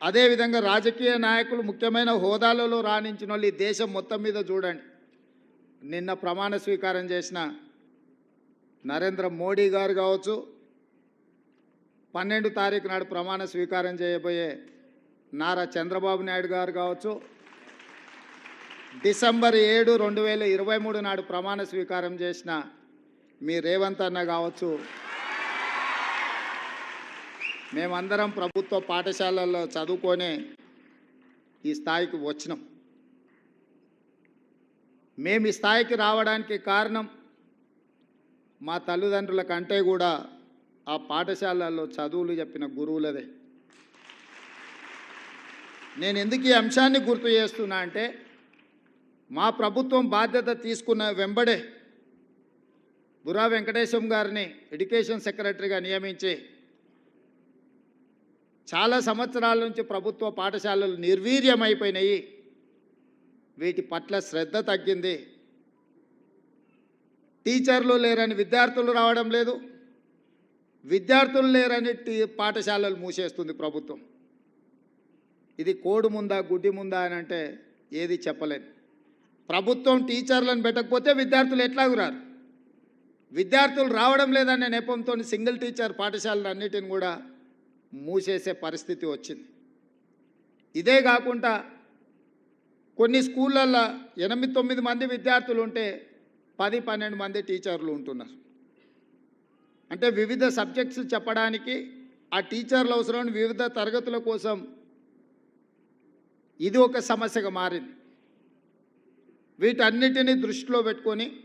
అదేవిధంగా రాజకీయ నాయకులు ముఖ్యమైన హోదాలలో రాణించిన వాళ్ళు ఈ దేశం మొత్తం మీద చూడండి. నిన్న ప్రమాణ స్వీకారం చేసిన నరేంద్ర మోడీ గారు కావచ్చు పన్నెండు తారీఖు నాడు ప్రమాణ స్వీకారం చేయబోయే నారా చంద్రబాబు నాయుడు గారు కావచ్చు డిసెంబర్ ఏడు రెండు వేల ఇరవై మూడు నాడు ప్రమాణ స్వీకారం చేసిన మీ రేవంత్ అన్న కావచ్చు మేమందరం ప్రభుత్వ పాఠశాలల్లో చదువుకొనే ఈ స్థాయికి వచ్చినాం. మేము ఈ స్థాయికి రావడానికి కారణం మా తల్లిదండ్రుల కంటే కూడా ఆ పాఠశాలల్లో చదువులు చెప్పిన గురువులదే. నేను ఎందుకు ఈ అంశాన్ని గుర్తు చేస్తున్నా అంటే మా ప్రభుత్వం బాధ్యత తీసుకున్న వెంబడే బురా వెంకటేశం గారిని ఎడ్యుకేషన్ సెక్రటరీగా నియమించి చాలా సంవత్సరాల నుంచి ప్రభుత్వ పాఠశాలలు నిర్వీర్యమైపోయినాయి. వీటి పట్ల శ్రద్ధ తగ్గింది. టీచర్లు లేరని విద్యార్థులు రావడం లేదు. విద్యార్థులు లేరని టీ పాఠశాలలు మూసేస్తుంది ప్రభుత్వం. ఇది కోడు ముందా గుడ్డి ముందా అని అంటే ఏది చెప్పలేను ప్రభుత్వం టీచర్లను పెట్టకపోతే విద్యార్థులు ఎట్లాగు రారు. విద్యార్థులు రావడం లేదనే నెపంతో సింగిల్ టీచర్ పాఠశాలలు అన్నిటిని కూడా మూసేసే పరిస్థితి వచ్చింది. ఇదే కాకుండా కొన్ని స్కూళ్ళల్లో ఎనిమిది తొమ్మిది మంది విద్యార్థులు ఉంటే పది పన్నెండు మంది టీచర్లు ఉంటున్నారు. అంటే వివిధ సబ్జెక్ట్స్ చెప్పడానికి ఆ టీచర్లు అవసరం వివిధ తరగతుల కోసం ఇది ఒక సమస్యగా మారింది. వీటన్నిటిని దృష్టిలో పెట్టుకొని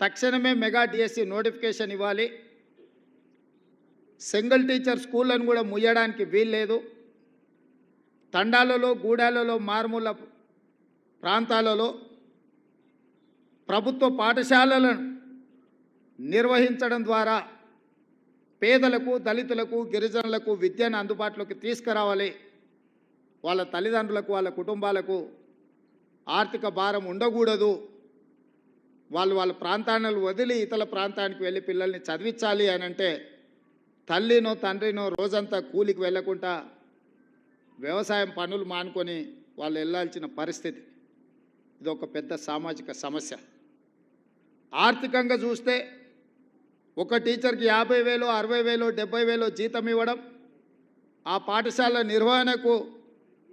తక్షణమే మెగా డిఎస్సి నోటిఫికేషన్ ఇవ్వాలి. సింగిల్ టీచర్ స్కూళ్ళను కూడా ముయ్యడానికి వీల్లేదు. తండాలలో గూడాలలో మారుమూల ప్రాంతాలలో ప్రభుత్వ పాఠశాలలను నిర్వహించడం ద్వారా పేదలకు దళితులకు గిరిజనులకు విద్యను అందుబాటులోకి తీసుకురావాలి. వాళ్ళ తల్లిదండ్రులకు వాళ్ళ కుటుంబాలకు ఆర్థిక భారం ఉండకూడదు. వాళ్ళు వాళ్ళ ప్రాంతాలను వదిలి ఇతర ప్రాంతానికి వెళ్ళి పిల్లల్ని చదివించాలి అని అంటే తల్లినో తండ్రినో రోజంతా కూలికి వెళ్ళకుండా వ్యవసాయం పనులు మానుకొని వాళ్ళు వెళ్ళాల్సిన పరిస్థితి. ఇది ఒక పెద్ద సామాజిక సమస్య. ఆర్థికంగా చూస్తే ఒక టీచర్కి యాభై వేలు అరవై వేలు డెబ్బై వేలు జీతం ఇవ్వడం ఆ పాఠశాల నిర్వహణకు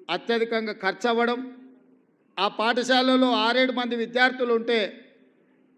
అత్యధికంగా ఖర్చు అవ్వడం ఆ పాఠశాలలో ఆరేడు మంది విద్యార్థులు ఉంటే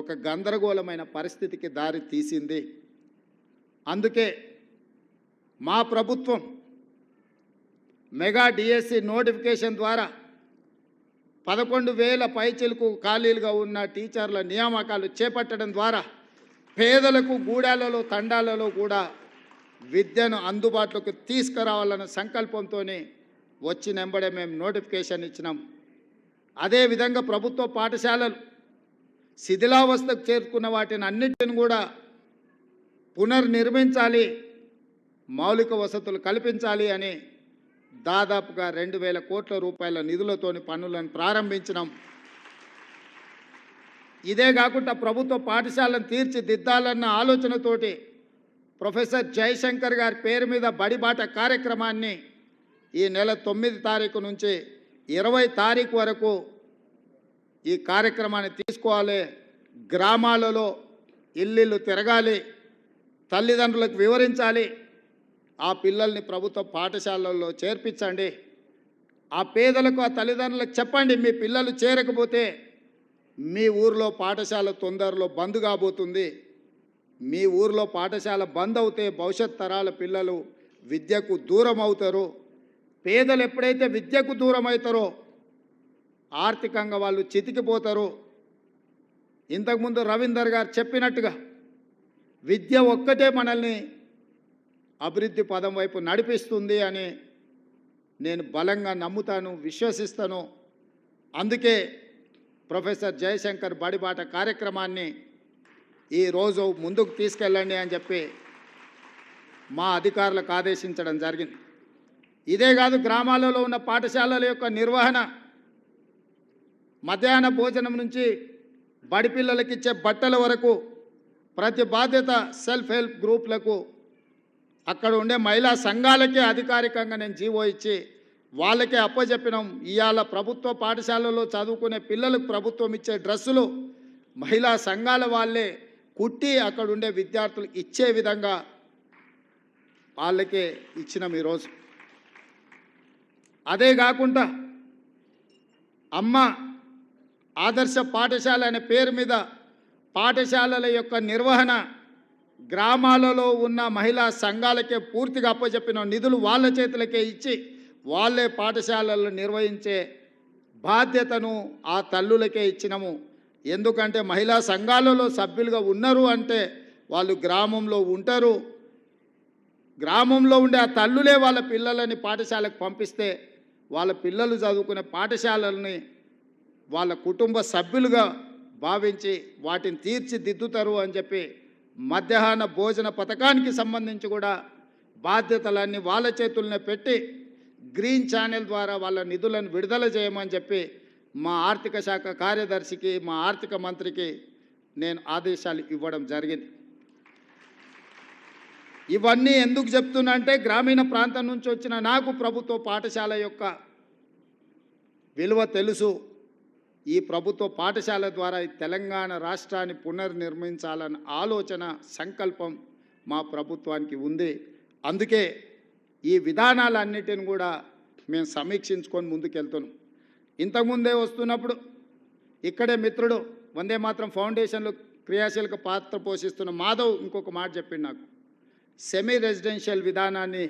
ఒక గందరగోళమైన పరిస్థితికి దారి తీసింది. అందుకే మా ప్రభుత్వం మెగా డిఎస్సి నోటిఫికేషన్ ద్వారా పదకొండు వేల పైచిలకు ఖాళీలుగా ఉన్న టీచర్ల నియామకాలు చేపట్టడం ద్వారా పేదలకు గూడాలలో తండాలలో కూడా విద్యను అందుబాటులోకి తీసుకురావాలన్న సంకల్పంతో వచ్చినెంబడే మేము నోటిఫికేషన్ ఇచ్చినాం. అదేవిధంగా ప్రభుత్వ పాఠశాలలు శిథిలావస్థకు చేరుకున్న వాటిని అన్నిటిని కూడా పునర్నిర్మించాలి మౌలిక వసతులు కల్పించాలి అని దాదాపుగా రెండు వేల కోట్ల రూపాయల నిధులతోని పనులను ప్రారంభించినాం. ఇదే కాకుండా ప్రభుత్వ పాఠశాలను తీర్చిదిద్దాలన్న ఆలోచనతోటి ప్రొఫెసర్ జయశంకర్ గారి పేరు మీద బడిబాట కార్యక్రమాన్ని ఈ నెల తొమ్మిది తారీఖు నుంచి ఇరవై తారీఖు వరకు ఈ కార్యక్రమాన్ని తీసుకోవాలి. గ్రామాలలో ఇల్లు తిరగాలి. తల్లిదండ్రులకు వివరించాలి. ఆ పిల్లల్ని ప్రభుత్వ పాఠశాలల్లో చేర్పించండి. ఆ పేదలకు ఆ తల్లిదండ్రులకు చెప్పండి మీ పిల్లలు చేరకపోతే మీ ఊర్లో పాఠశాల తొందరలో బంద్ కాబోతుంది. మీ ఊర్లో పాఠశాల బంద్ అవుతే భవిష్యత్ తరాల పిల్లలు విద్యకు దూరం అవుతారు. పేదలు ఎప్పుడైతే విద్యకు దూరం అవుతారో ఆర్థికంగా వాళ్ళు చితికిపోతారు. ఇంతకుముందు రవీందర్ గారు చెప్పినట్టుగా విద్య ఒక్కటే మనల్ని అభివృద్ధి పదం వైపు నడిపిస్తుంది అని నేను బలంగా నమ్ముతాను విశ్వసిస్తాను. అందుకే ప్రొఫెసర్ జయశంకర్ బడిబాట కార్యక్రమాన్ని ఈరోజు ముందుకు తీసుకెళ్ళండి అని చెప్పి మా అధికారులకు ఆదేశించడం జరిగింది. ఇదే కాదు గ్రామాలలో ఉన్న పాఠశాలల యొక్క నిర్వహణ మధ్యాహ్న భోజనం నుంచి బడి ఇచ్చే బట్టల వరకు ప్రతి బాధ్యత సెల్ఫ్ హెల్ప్ గ్రూప్లకు అక్కడ ఉండే మహిళా సంఘాలకే అధికారికంగా నేను జీవో ఇచ్చి వాళ్ళకే అప్పచెప్పినాం ఇవాళ ప్రభుత్వ పాఠశాలలో చదువుకునే పిల్లలకు ప్రభుత్వం ఇచ్చే డ్రెస్సులు మహిళా సంఘాల వాళ్ళే కుట్టి అక్కడ ఉండే విద్యార్థులు ఇచ్చే విధంగా వాళ్ళకే ఇచ్చినాం ఈరోజు. అదే కాకుండా అమ్మ ఆదర్శ పాఠశాల అనే పేరు మీద పాఠశాలల యొక్క నిర్వహణ గ్రామాలలో ఉన్న మహిళా సంఘాలకే పూర్తిగా అప్పచెప్పిన నిధులు వాళ్ళ చేతులకే ఇచ్చి వాళ్ళే పాఠశాలలు నిర్వహించే బాధ్యతను ఆ తల్లులకే ఇచ్చినము. ఎందుకంటే మహిళా సంఘాలలో సభ్యులుగా ఉన్నారు అంటే వాళ్ళు గ్రామంలో ఉంటారు. గ్రామంలో ఉండే ఆ తల్లులే వాళ్ళ పిల్లలని పాఠశాలకు పంపిస్తే వాళ్ళ పిల్లలు చదువుకునే పాఠశాలల్ని వాళ్ళ కుటుంబ సభ్యులుగా భావించి వాటిని తీర్చిదిద్దుతారు అని చెప్పి మధ్యాహ్న భోజన పథకానికి సంబంధించి కూడా బాధ్యతలన్నీ వాళ్ళ చేతుల్నే పెట్టి గ్రీన్ ఛానల్ ద్వారా వాళ్ళ నిధులను విడుదల చేయమని చెప్పి మా ఆర్థిక శాఖ కార్యదర్శికి మా ఆర్థిక మంత్రికి నేను ఆదేశాలు ఇవ్వడం జరిగింది. ఇవన్నీ ఎందుకు చెప్తున్నా అంటే గ్రామీణ ప్రాంతం నుంచి వచ్చిన నాకు ప్రభుత్వ పాఠశాల యొక్క విలువ తెలుసు. ఈ ప్రభుత్వ పాఠశాల ద్వారా ఈ తెలంగాణ రాష్ట్రాన్ని పునర్నిర్మించాలన్న ఆలోచన సంకల్పం మా ప్రభుత్వానికి ఉంది. అందుకే ఈ విధానాలన్నిటిని కూడా మేము సమీక్షించుకొని ముందుకెళ్తున్నాం. ఇంతకుముందే వస్తున్నప్పుడు ఇక్కడే మిత్రుడు వందే మాత్రం ఫౌండేషన్లో క్రియాశీలక పాత్ర పోషిస్తున్న మాధవ్ ఇంకొక మాట చెప్పిండు నాకు. సెమీ రెసిడెన్షియల్ విధానాన్ని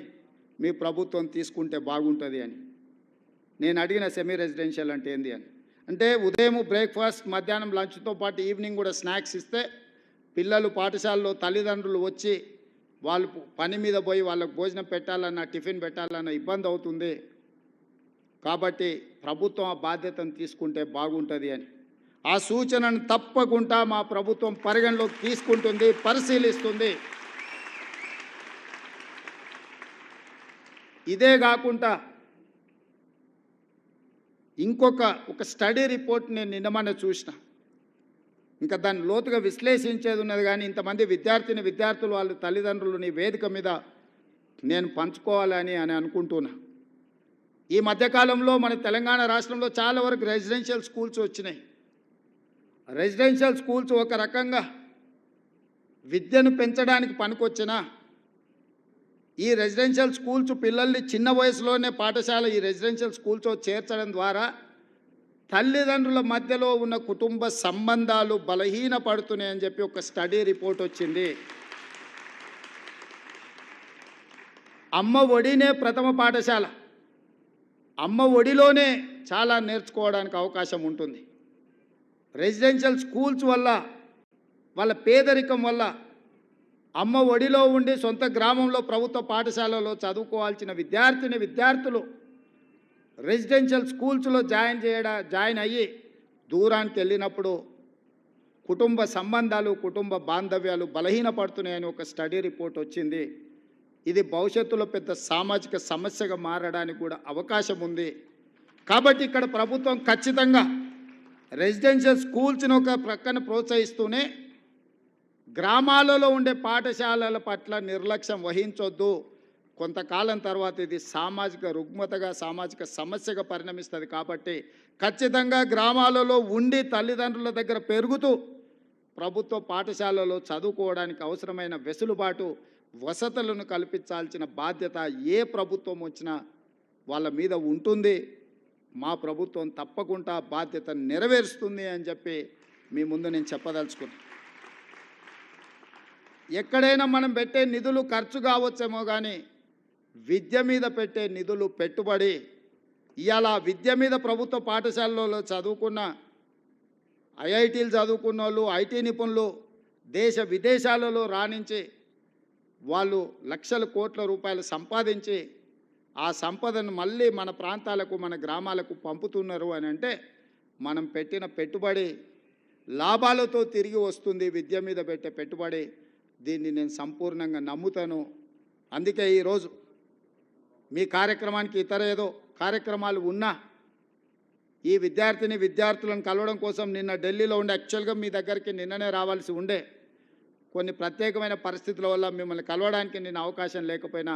మీ ప్రభుత్వం తీసుకుంటే బాగుంటుంది అని. నేను అడిగిన సెమీ రెసిడెన్షియల్ అంటే ఏంది అని. అంటే ఉదయం బ్రేక్ఫాస్ట్ మధ్యాహ్నం లంచ్తో పాటు ఈవినింగ్ కూడా స్నాక్స్ ఇస్తే పిల్లలు పాఠశాలలో తల్లిదండ్రులు వచ్చి వాళ్ళు పని మీద పోయి వాళ్ళకు భోజనం పెట్టాలన్నా టిఫిన్ పెట్టాలన్న ఇబ్బంది అవుతుంది. కాబట్టి ప్రభుత్వం ఆ బాధ్యతను తీసుకుంటే బాగుంటుంది అని. ఆ సూచనను తప్పకుండా మా ప్రభుత్వం పరిగణలోకి తీసుకుంటుంది పరిశీలిస్తుంది. ఇదే కాకుండా ఇంకొక ఒక స్టడీ రిపోర్ట్ నేను నిన్నమన్న చూసిన. ఇంకా దాన్ని లోతుగా విశ్లేషించేది ఉన్నది కానీ ఇంతమంది విద్యార్థిని విద్యార్థులు వాళ్ళ తల్లిదండ్రులు నీ వేదిక మీద నేను పంచుకోవాలని అని అనుకుంటున్నా. ఈ మధ్యకాలంలో మన తెలంగాణ రాష్ట్రంలో చాలా వరకు రెసిడెన్షియల్ స్కూల్స్ వచ్చినాయి. రెసిడెన్షియల్ స్కూల్స్ ఒక రకంగా విద్యను పెంచడానికి పనికొచ్చినా ఈ రెసిడెన్షియల్ స్కూల్స్ పిల్లల్ని చిన్న వయసులోనే పాఠశాల ఈ రెసిడెన్షియల్ స్కూల్స్లో చేర్చడం ద్వారా తల్లిదండ్రుల మధ్యలో ఉన్న కుటుంబ సంబంధాలు బలహీనపడుతున్నాయని చెప్పి ఒక స్టడీ రిపోర్ట్ వచ్చింది. అమ్మ ఒడినే ప్రథమ పాఠశాల. అమ్మ ఒడిలోనే చాలా నేర్చుకోవడానికి అవకాశం ఉంటుంది. రెసిడెన్షియల్ స్కూల్స్ వల్ల వాళ్ళ పేదరికం వల్ల అమ్మ ఒడిలో ఉండి సొంత గ్రామంలో ప్రభుత్వ పాఠశాలలో చదువుకోవాల్సిన విద్యార్థిని విద్యార్థులు రెసిడెన్షియల్ స్కూల్స్లో జాయిన్ చేయడా జాయిన్ అయ్యి దూరానికి వెళ్ళినప్పుడు కుటుంబ సంబంధాలు కుటుంబ బాంధవ్యాలు బలహీనపడుతున్నాయని ఒక స్టడీ రిపోర్ట్ వచ్చింది. ఇది భవిష్యత్తులో పెద్ద సామాజిక సమస్యగా మారడానికి కూడా అవకాశం ఉంది. కాబట్టి ఇక్కడ ప్రభుత్వం ఖచ్చితంగా రెసిడెన్షియల్ స్కూల్స్ని ఒక ప్రక్కన ప్రోత్సహిస్తూనే గ్రామాలలో ఉండే పాఠశాలల పట్ల నిర్లక్ష్యం వహించొద్దు. కొంతకాలం తర్వాత ఇది సామాజిక రుగ్మతగా సామాజిక సమస్యగా పరిణమిస్తుంది కాబట్టి ఖచ్చితంగా గ్రామాలలో ఉండి తల్లిదండ్రుల దగ్గర పెరుగుతూ ప్రభుత్వ పాఠశాలలో చదువుకోవడానికి అవసరమైన వెసులుబాటు వసతులను కల్పించాల్సిన బాధ్యత ఏ ప్రభుత్వం వచ్చినా వాళ్ళ మీద ఉంటుంది. మా ప్రభుత్వం తప్పకుండా బాధ్యత నెరవేరుస్తుంది అని చెప్పి మీ ముందు నేను చెప్పదలుచుకున్నాను ఎక్కడైనా మనం పెట్టే నిధులు ఖర్చు కావచ్చేమో కానీ విద్య మీద పెట్టే నిధులు పెట్టుబడి ఇవాళ విద్య మీద ప్రభుత్వ పాఠశాలలో చదువుకున్న ఐఐటీలు చదువుకున్న వాళ్ళు ఐటీ నిపుణులు దేశ విదేశాలలో రాణించి వాళ్ళు లక్షల కోట్ల రూపాయలు సంపాదించి ఆ సంపదను మళ్ళీ మన ప్రాంతాలకు మన గ్రామాలకు పంపుతున్నారు అని అంటే మనం పెట్టిన పెట్టుబడి లాభాలతో తిరిగి వస్తుంది విద్య మీద పెట్టే పెట్టుబడి. దీన్ని నేను సంపూర్ణంగా నమ్ముతాను. అందుకే ఈరోజు మీ కార్యక్రమానికి ఇతర ఏదో కార్యక్రమాలు ఉన్నా ఈ విద్యార్థిని విద్యార్థులను కలవడం కోసం నిన్న ఢిల్లీలో ఉండే యాక్చువల్గా మీ దగ్గరికి నిన్ననే రావాల్సి ఉండే కొన్ని ప్రత్యేకమైన పరిస్థితుల వల్ల మిమ్మల్ని కలవడానికి నేను అవకాశం లేకపోయినా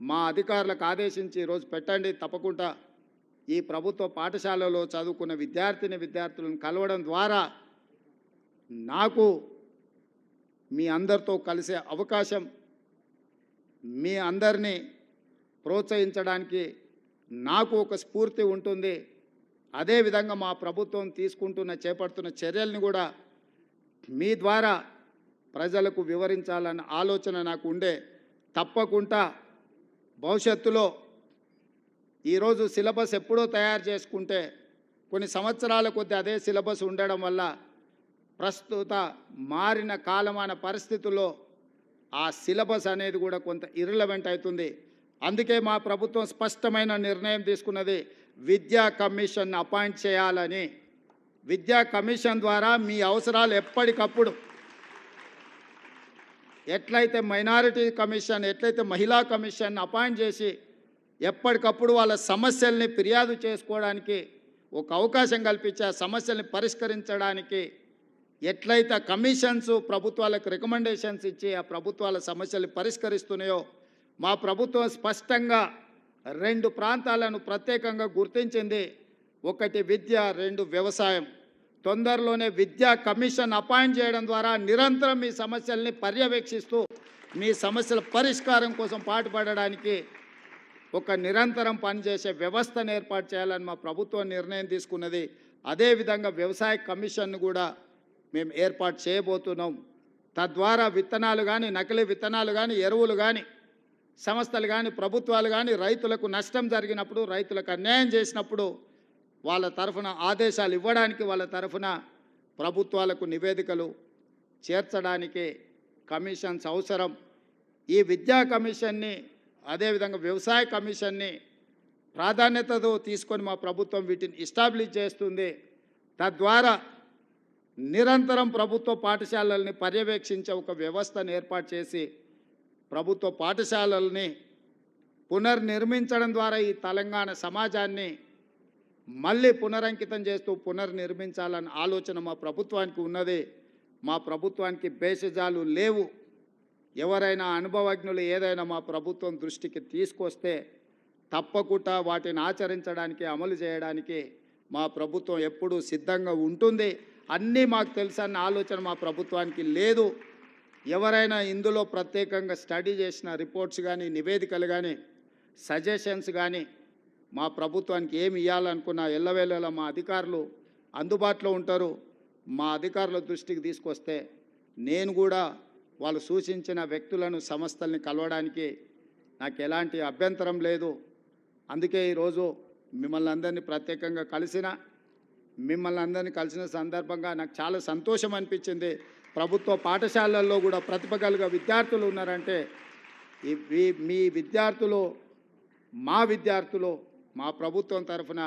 మా అధికారులకు ఆదేశించి ఈరోజు పెట్టండి. తప్పకుండా ఈ ప్రభుత్వ పాఠశాలలో చదువుకున్న విద్యార్థిని విద్యార్థులను కలవడం ద్వారా నాకు మీ అందరితో కలిసే అవకాశం మీ అందరినీ ప్రోత్సహించడానికి నాకు ఒక స్ఫూర్తి ఉంటుంది. అదేవిధంగా మా ప్రభుత్వం తీసుకుంటున్న చేపడుతున్న చర్యల్ని కూడా మీ ద్వారా ప్రజలకు వివరించాలన్న ఆలోచన నాకు ఉండే. తప్పకుండా భవిష్యత్తులో ఈరోజు సిలబస్ ఎప్పుడో తయారు చేసుకుంటే కొన్ని సంవత్సరాల కొద్దీ అదే సిలబస్ ఉండడం వల్ల ప్రస్తుత మారిన కాలమాన పరిస్థితుల్లో ఆ సిలబస్ అనేది కూడా కొంత ఇర్రలవెంట్ అవుతుంది. అందుకే మా ప్రభుత్వం స్పష్టమైన నిర్ణయం తీసుకున్నది విద్యా కమిషన్ అపాయింట్ చేయాలని. విద్యా కమిషన్ ద్వారా మీ అవసరాలు ఎప్పటికప్పుడు ఎట్లయితే మైనారిటీ కమిషన్ ఎట్లయితే మహిళా కమిషన్ అపాయింట్ చేసి ఎప్పటికప్పుడు వాళ్ళ సమస్యల్ని ఫిర్యాదు చేసుకోవడానికి ఒక అవకాశం కల్పించి ఆ సమస్యల్ని పరిష్కరించడానికి ఎట్లయితే కమిషన్స్ ప్రభుత్వాలకు రికమెండేషన్స్ ఇచ్చి ఆ ప్రభుత్వాల సమస్యలు పరిష్కరిస్తున్నాయో మా ప్రభుత్వం స్పష్టంగా రెండు ప్రాంతాలను ప్రత్యేకంగా గుర్తించింది. ఒకటి విద్య రెండు వ్యవసాయం. తొందరలోనే విద్యా కమిషన్ అపాయింట్ చేయడం ద్వారా నిరంతరం మీ సమస్యల్ని పర్యవేక్షిస్తూ మీ సమస్యల పరిష్కారం కోసం పాటుపడడానికి ఒక నిరంతరం పనిచేసే వ్యవస్థను ఏర్పాటు చేయాలని మా ప్రభుత్వం నిర్ణయం తీసుకున్నది. అదేవిధంగా వ్యవసాయ కమిషన్ను కూడా మేము ఏర్పాటు చేయబోతున్నాం. తద్వారా విత్తనాలు కానీ నకిలీ విత్తనాలు కానీ ఎరువులు కానీ సంస్థలు కానీ ప్రభుత్వాలు కానీ రైతులకు నష్టం జరిగినప్పుడు రైతులకు అన్యాయం చేసినప్పుడు వాళ్ళ తరఫున ఆదేశాలు ఇవ్వడానికి వాళ్ళ తరఫున ప్రభుత్వాలకు నివేదికలు చేర్చడానికి కమిషన్స్ అవసరం. ఈ విద్యా కమిషన్ని అదేవిధంగా వ్యవసాయ కమిషన్ని ప్రాధాన్యతతో తీసుకొని మా ప్రభుత్వం వీటిని ఎస్టాబ్లిష్ చేస్తుంది. తద్వారా నిరంతరం ప్రభుత్వ పాఠశాలల్ని పర్యవేక్షించే ఒక వ్యవస్థను ఏర్పాటు చేసి ప్రభుత్వ పాఠశాలల్ని పునర్నిర్మించడం ద్వారా ఈ తెలంగాణ సమాజాన్ని మళ్ళీ పునరంకితం చేస్తూ పునర్నిర్మించాలన్న ఆలోచన మా ప్రభుత్వానికి ఉన్నది. మా ప్రభుత్వానికి భేషజాలు లేవు. ఎవరైనా అనుభవజ్ఞులు ఏదైనా మా ప్రభుత్వం దృష్టికి తీసుకొస్తే తప్పకుండా వాటిని ఆచరించడానికి అమలు చేయడానికి మా ప్రభుత్వం ఎప్పుడూ సిద్ధంగా ఉంటుంది. అన్నీ మాకు తెలుసన్న ఆలోచన మా ప్రభుత్వానికి లేదు. ఎవరైనా ఇందులో ప్రత్యేకంగా స్టడీ చేసిన రిపోర్ట్స్ కానీ నివేదికలు కానీ సజెషన్స్ కానీ మా ప్రభుత్వానికి ఏమి ఇవ్వాలనుకున్నా ఎల్లవేళలా మా అధికారులు అందుబాటులో ఉంటారు. మా అధికారుల దృష్టికి తీసుకొస్తే నేను కూడా వాళ్ళు సూచించిన వ్యక్తులను సంస్థల్ని కలవడానికి నాకు ఎలాంటి అభ్యంతరం లేదు. అందుకే ఈరోజు మిమ్మల్ని అందరినీ ప్రత్యేకంగా కలిసిన మిమ్మల్ని అందరినీ కలిసిన సందర్భంగా నాకు చాలా సంతోషం అనిపించింది. ప్రభుత్వ పాఠశాలల్లో కూడా ప్రతిభ కలిగే విద్యార్థులు ఉన్నారంటే మీ విద్యార్థులు మా విద్యార్థులు మా ప్రభుత్వం తరఫున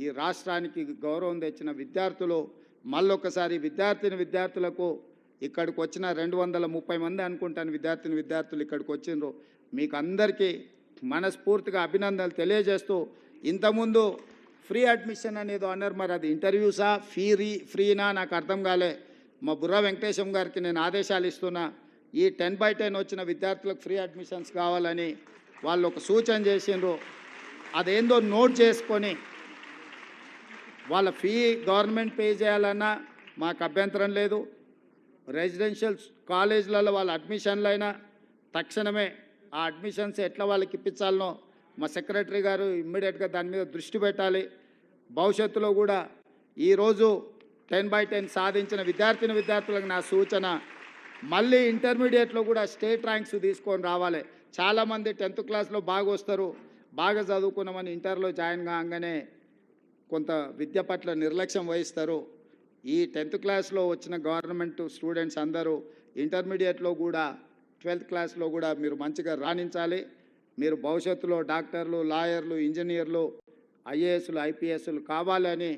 ఈ రాష్ట్రానికి గౌరవం తెచ్చిన విద్యార్థులు మళ్ళొకసారి విద్యార్థిని విద్యార్థులకు ఇక్కడికి వచ్చిన రెండు వందల ముప్పై మంది అనుకుంటాను విద్యార్థిని విద్యార్థులు ఇక్కడికి వచ్చిండ్రు. మీకు అందరికీ మనస్ఫూర్తిగా అభినందనలు తెలియజేస్తూ ఇంతకుముందు ఫ్రీ అడ్మిషన్ అనేది అన్నారు మరి అది ఇంటర్వ్యూసా? ఫీ రీ ఫ్రీనా? నాకు అర్థం కాలే. మా బుర్ర వెంకటేశం గారికి నేను ఆదేశాలు ఇస్తున్నా. ఈ టెన్ బై టెన్ వచ్చిన విద్యార్థులకు ఫ్రీ అడ్మిషన్స్ కావాలని వాళ్ళు ఒక సూచన చేసిండ్రు. అదేందో నోట్ చేసుకొని వాళ్ళ ఫీ గవర్నమెంట్ పే చేయాలన్నా మాకు అభ్యంతరం లేదు. రెసిడెన్షియల్ కాలేజీలలో వాళ్ళ అడ్మిషన్లు అయినా తక్షణమే ఆ అడ్మిషన్స్ ఎట్లా వాళ్ళకి ఇప్పించాలనో మా సెక్రటరీ గారు ఇమ్మీడియట్గా దాని మీద దృష్టి పెట్టాలి. భవిష్యత్తులో కూడా ఈరోజు టెన్ బై టెన్ సాధించిన విద్యార్థిని విద్యార్థులకు నా సూచన మళ్ళీ ఇంటర్మీడియట్లో కూడా స్టేట్ ర్యాంక్స్ తీసుకొని రావాలి. చాలామంది టెన్త్ క్లాస్లో బాగా వస్తారు బాగా చదువుకున్నామని ఇంటర్లో జాయిన్ కాగానే కొంత విద్య పట్ల నిర్లక్ష్యం వహిస్తారు. ఈ టెన్త్ క్లాస్లో వచ్చిన గవర్నమెంట్ స్టూడెంట్స్ అందరూ ఇంటర్మీడియట్లో కూడా ట్వెల్త్ క్లాస్లో కూడా మీరు మంచిగా రాణించాలి. మీరు భవిష్యత్తులో డాక్టర్లు లాయర్లు ఇంజనీర్లు ఐఏఎస్లు ఐపీఎస్లు కావాలని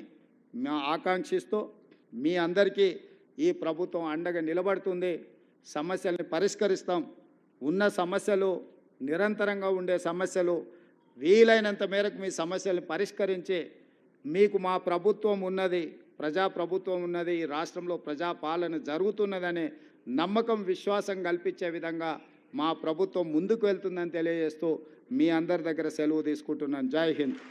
మేము ఆకాంక్షిస్తూ మీ అందరికీ ఈ ప్రభుత్వం అండగా నిలబడుతుంది. సమస్యల్ని పరిష్కరిస్తాం. ఉన్న సమస్యలు నిరంతరంగా ఉండే సమస్యలు వీలైనంత మేరకు మీ సమస్యల్ని పరిష్కరించి మీకు మా ప్రభుత్వం ఉన్నది ప్రజా ప్రభుత్వం ఉన్నది ఈ రాష్ట్రంలో ప్రజాపాలన జరుగుతున్నదనే నమ్మకం విశ్వాసం కల్పించే విధంగా మా ప్రభుత్వం ముందుకు వెళ్తుందని తెలియజేస్తూ మీ అందరి దగ్గర సెలవు తీసుకుంటున్నాను. జై హింద్.